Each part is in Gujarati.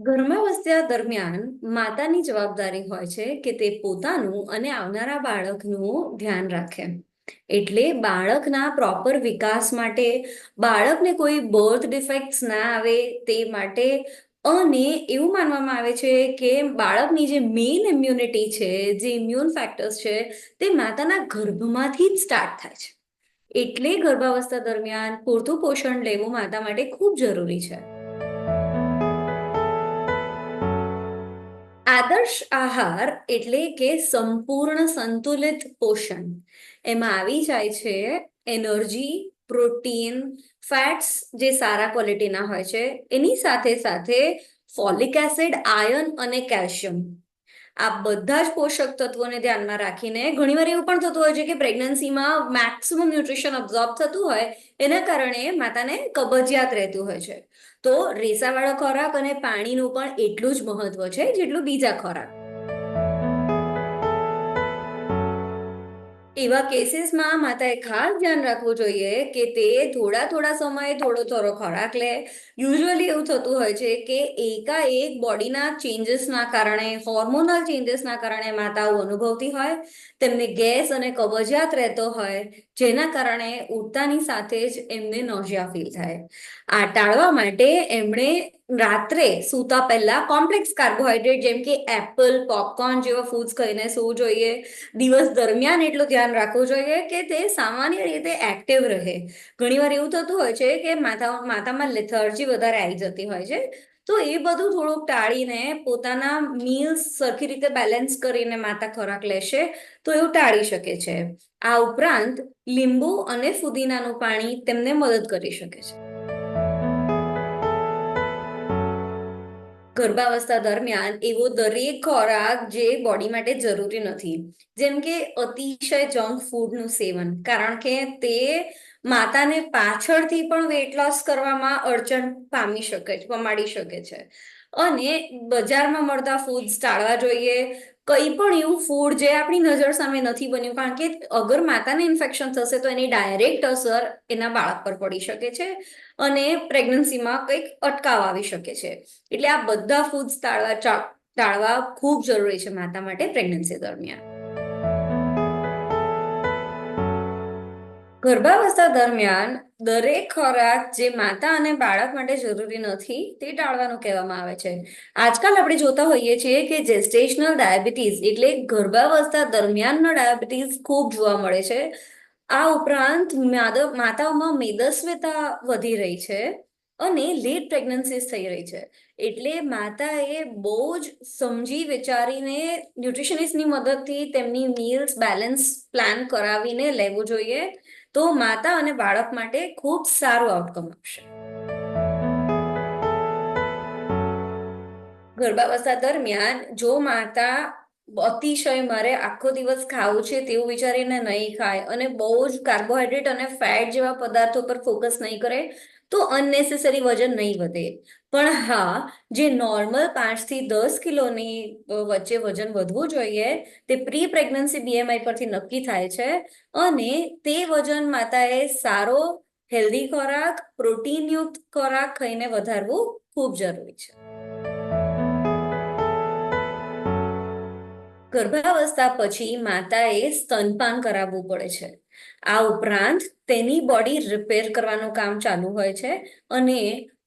ઘરમાં વસ્યા દરમિયાન માતાની જવાબદારી હોય છે કે તે પોતાનું અને આવનારા બાળકનું ધ્યાન રાખે. એટલે બાળકના પ્રોપર વિકાસ માટે, બાળકને કોઈ બર્થ ડિફેક્ટ્સ ના આવે તે માટે અને એવું માનવામાં આવે છે કે બાળકની જે મેઇન ઇમ્યુનિટી છે, જે ઇમ્યુન ફેક્ટર્સ છે, તે માતાના ગર્ભમાંથી જ સ્ટાર્ટ થાય છે. એટલે ગર્ભાવસ્થા દરમિયાન પૂરતું પોષણ લેવું માતા માટે ખૂબ જરૂરી છે. આદર્શ આહાર એટલે કે સંપૂર્ણ સંતુલિત પોષણ. એમાં આવી જાય છે એનર્જી, પ્રોટીન, ફેટ્સ જે સારા ક્વોલિટીના હોય છે. એની સાથે સાથે ફોલિક એસિડ આયર્ન અને કેલ્શિયમ. આ બધા જ પોષક તત્વોને ધ્યાનમાં રાખીને ઘણીવાર એવું પણ થતું હોય છે કે પ્રેગ્નન્સીમાં મેક્સિમમ ન્યુટ્રિશન અબ્ઝોર્બ થતું હોય, એના કારણે માતાને કબજિયાત રહેતું હોય છે. તો રેસાવાળો ખોરાક અને પાણીનું પણ એટલું જ મહત્વ છે જેટલું બીજા ખોરાક. એવા કેસીસમાં માતાએ ખાસ ધ્યાન રાખવું જોઈએ કે તે થોડા થોડા સમયે થોડો થોડો ખોરાક લે. યુઝ્યુઅલી એવું થતું હોય છે કે એકાએક બોડીના ચેન્જીસના કારણે હોર્મોનલ ચેન્જીસના કારણે માતાઓ અનુભવતી હોય. તેમને ગેસ અને કબજિયાત રહેતો હોય. જેના કારણે ઉઠતાની સાથે જ એમને નોઝિયા ફીલ થાય. આ ટાળવા માટે એમણે રાત્રે સૂતા પહેલા કોમ્પ્લેક્સ કાર્બોહાઈડ્રેટ જેમ કે એપલ, પોપકોર્ન જેવા ફૂડ્સ ખાઈને સૂવું જોઈએ. દિવસ દરમિયાન એટલું ધ્યાન રાખવું જોઈએ કે તે સામાન્ય રીતે એક્ટિવ રહે. ઘણીવાર એવું થતું હોય છે કે માથા, માથામાં લેથર્જી વધારે આવી જતી હોય છે. તો એ બધું થોડુંક ટાળીને પોતાના મીલ્સ સરખી રીતે બેલેન્સ કરીને માતા ખોરાક લેશે તો એવું ટાળી શકે છે. આ ઉપરાંત લીંબુ અને ફુદીનાનું પાણી તેમને મદદ કરી શકે છે. ગર્ભાવસ્થા દરમિયાન એવો દરેક ખોરાક જે બોડી માટે જરૂરી નથી. જેમ કે અતિશય જંક ફૂડનું સેવન. કારણ કે તે માતાને પાછળથી પણ વેટ લોસ કરવામાં અડચણ પામી શકે છે, પમાડી શકે છે. અને બજારમાં મળતા ફૂડ્સ ટાળવા જોઈએ. કંઈ પણ એવું ફૂડ જે આપણી નજર સામે નથી બન્યું, કારણ કે અગર માતાને ઇન્ફેક્શન થશે તો એની ડાયરેક્ટ અસર એના બાળક પર પડી શકે છે અને પ્રેગ્નન્સીમાં કંઈક અટકાવ આવી શકે છે. એટલે આ બધા ફૂડ્સ ટાળવા ટાળવા ખૂબ જરૂરી છે માતા માટે પ્રેગ્નન્સી દરમિયાન. ગર્ભાવસ્થા દરમિયાન દરેક ખોરાક જે માતા અને બાળક માટે જરૂરી નથી, તે ટાળવાનું કહેવામાં આવે છે. આજકાલ આપણે જોતા હોઈએ છીએ કે જેસ્ટેશનલ ડાયાબિટીસ એટલે ગર્ભાવસ્થા દરમિયાનનો ડાયાબિટીસ ખૂબ જોવા મળે છે. આ ઉપરાંત માતાઓમાં મેદસ્વીતા વધી રહી છે અને લેટ પ્રેગ્નન્સીસ થઈ રહી છે. એટલે માતાએ બહુ જ સમજી વિચારીને ન્યુટ્રિશનિસ્ટની મદદથી તેમની મીલ્સ બેલેન્સ પ્લાન કરાવીને લેવું જોઈએ. તો માતા અને બાળક માટે ખૂબ સારું આઉટકમ આપશે. ગર્ભાવસ્થા દરમિયાન જો માતા અતિશય મારે આખો દિવસ ખાવું છે તેવું વિચારીને નહીં ખાય અને બહુ જ કાર્બોહાઈડ્રેટ અને ફેટ જેવા પદાર્થો પર ફોકસ નહીં કરે તો અનનેસેસરી વજન નહીં વધે. પણ હા, જે નોર્મલ પાંચથી દસ કિલોની વચ્ચે વજન વધવું જોઈએ, તે પ્રી પ્રેગ્નન્સી બીએમઆઈ પરથી નક્કી થાય છે. અને તે વજન માતાએ સારો હેલ્ધી ખોરાક પ્રોટીનયુક્ત ખોરાક ખાઈને વધારવું ખૂબ જરૂરી છે. ગર્ભાવસ્થા પછી માતાએ સ્તનપાન કરાવવું પડે છે. આ ઉપરાંત તેની બોડી રિપેર કરવાનું કામ ચાલુ હોય છે અને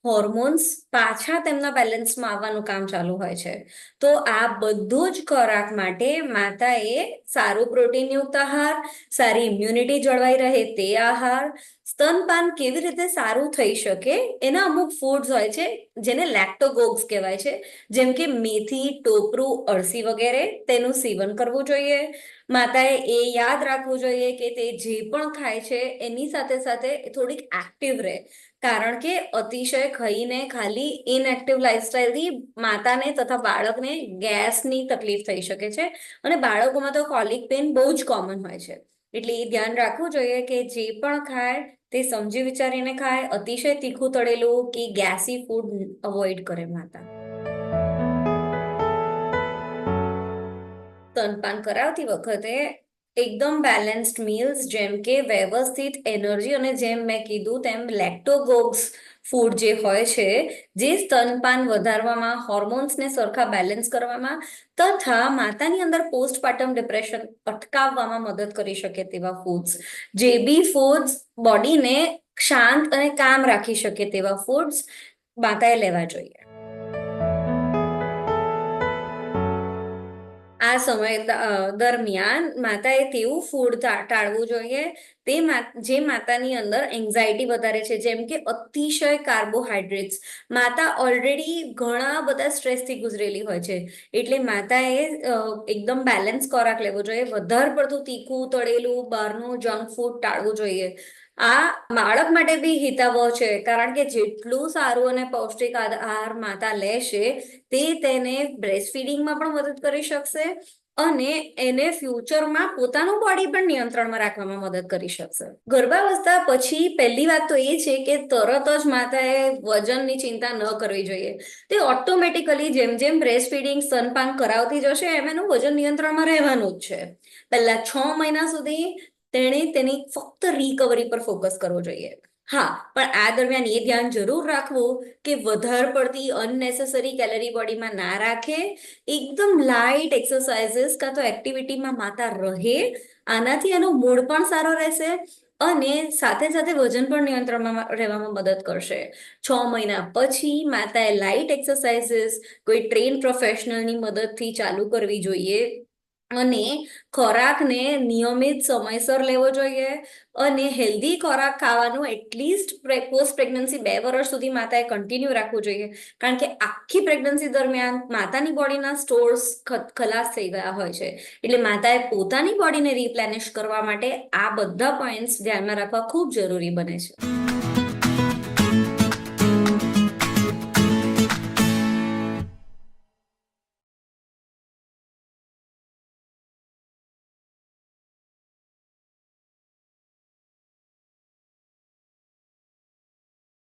હોર્મોન્સ પાછા તેમના બેલેન્સમાં આવવાનું કામ ચાલુ હોય છે. તો આ બધું જ ખોરાક માટે માતાએ સારું પ્રોટીનયુક્ત આહાર સારી ઇમ્યુનિટી જળવાઈ રહે તે આહાર સ્તનપાન કેવી રીતે સારું થઈ શકે? એના અમુક ફૂડ્સ હોય છે, જેને લેક્ટોગોગ્સ કહેવાય છે. જેમ કે મેથી, ટોપરું, અળસી વગેરે, તેનું સેવન કરવું જોઈએ. માતાએ એ યાદ રાખવું જોઈએ કે તે જે પણ ખાય છે, એની સાથે સાથે થોડીક એક્ટિવ રહે. કારણ કે અતિશય ખાઈને ખાલી ઇનએક્ટિવ લાઈફસ્ટાઈલથી માતાને તથા બાળકને ગેસની તકલીફ થઈ શકે છે. અને બાળકોમાં તો કોલિક પેન બહુ જ કોમન હોય છે. એટલે એ ધ્યાન રાખવું જોઈએ કે જે પણ ખાય તે સમજી વિચારીને ખાય, અતિશય તીખું તળેલું કે ગેસી ફૂડ અવોઇડ કરે માતા. સ્તનપાન કરાવતી વખતે એકદમ બેલેન્સ્ડ મીલ્સ જેમ કે વ્યવસ્થિત એનર્જી અને જેમ મેં કીધું તેમ લેક્ટોગોગ્સ ફૂડ જે હોય છે, જે સ્તનપાન વધારવામાં હોર્મોન્સને સરખા બેલેન્સ કરવામાં તથા માતાની અંદર પોસ્ટપાર્ટમ ડિપ્રેશન અટકાવવામાં મદદ કરી શકે તેવા ફૂડ્સ જે બી ફૂડ્સ બોડીને શાંત અને કામ રાખી શકે તેવા ફૂડ્સ માતાએ લેવા જોઈએ. આ સમય દરમિયાન માતાએ તેવું ફૂડ ટાળવું જોઈએ. તે જે માતાની અંદર એન્ઝાયટી વધારે છે, જેમ કે અતિશય કાર્બોહાઈડ્રેટ્સ માતા ઓલરેડી ઘણા બધા સ્ટ્રેસથી ગુજરેલી હોય છે. એટલે માતાએ એકદમ બેલેન્સ ખોરાક લેવો જોઈએ. વધારે પડતું તીખું, તળેલું, બહારનું જંક ફૂડ ટાળવું જોઈએ. આ બાળક માટે બી હિતાવહ છે, કારણ કે જેટલું સારું અને પૌષ્ટિક આહાર માતા લેશે, તે તેને બ્રેસ્ટ ફીડિંગમાં પણ મદદ કરી શકશે અને એને ફ્યુચરમાં પોતાનું બોડી પણ નિયંત્રણમાં રાખવામાં મદદ કરી શકશે. ગર્ભાવસ્થા પછી પહેલી વાત તો એ છે કે તરત જ માતાએ વજનની ચિંતા ન કરવી જોઈએ. તે ઓટોમેટિકલી જેમ જેમ બ્રેસ્ટ ફીડિંગ સ્તનપાન કરાવતી જશે, એમ એનું વજન નિયંત્રણમાં રહેવાનું જ છે. પહેલા છ મહિના સુધી તેણે તેની ફક્ત રિકવરી પર ફોકસ કરવો જોઈએ. હા, પણ આ દરમિયાન એ ધ્યાન જરૂર રાખવું કે વધારે પડતી અનનેસેસરી કેલરી બોડીમાં ના રાખે. એકદમ લાઇટ એક્સરસાઇઝીસ કાં તો એક્ટિવિટીમાં માતા રહે, આનાથી એનો મૂડ પણ સારો રહેશે અને સાથે સાથે વજન પણ નિયંત્રણમાં રહેવામાં મદદ કરશે. છ મહિના પછી માતાએ લાઇટ એક્સરસાઇઝીસ કોઈ ટ્રેન પ્રોફેશનલની મદદથી ચાલુ કરવી જોઈએ. અને ખોરાકને નિયમિત સમયસર લેવો જોઈએ અને હેલ્ધી ખોરાક ખાવાનું એટલીસ્ટ પોસ્ટ પ્રેગ્નન્સી બે વર્ષ સુધી માતાએ કન્ટિન્યુ રાખવું જોઈએ. કારણ કે આખી પ્રેગ્નન્સી દરમિયાન માતાની બોડીના સ્ટોર્સ ખલાસ થઈ ગયા હોય છે. એટલે માતાએ પોતાની બોડીને રિપ્લેનિશ કરવા માટે આ બધા પોઈન્ટ્સ ધ્યાનમાં રાખવા ખૂબ જરૂરી બને છે.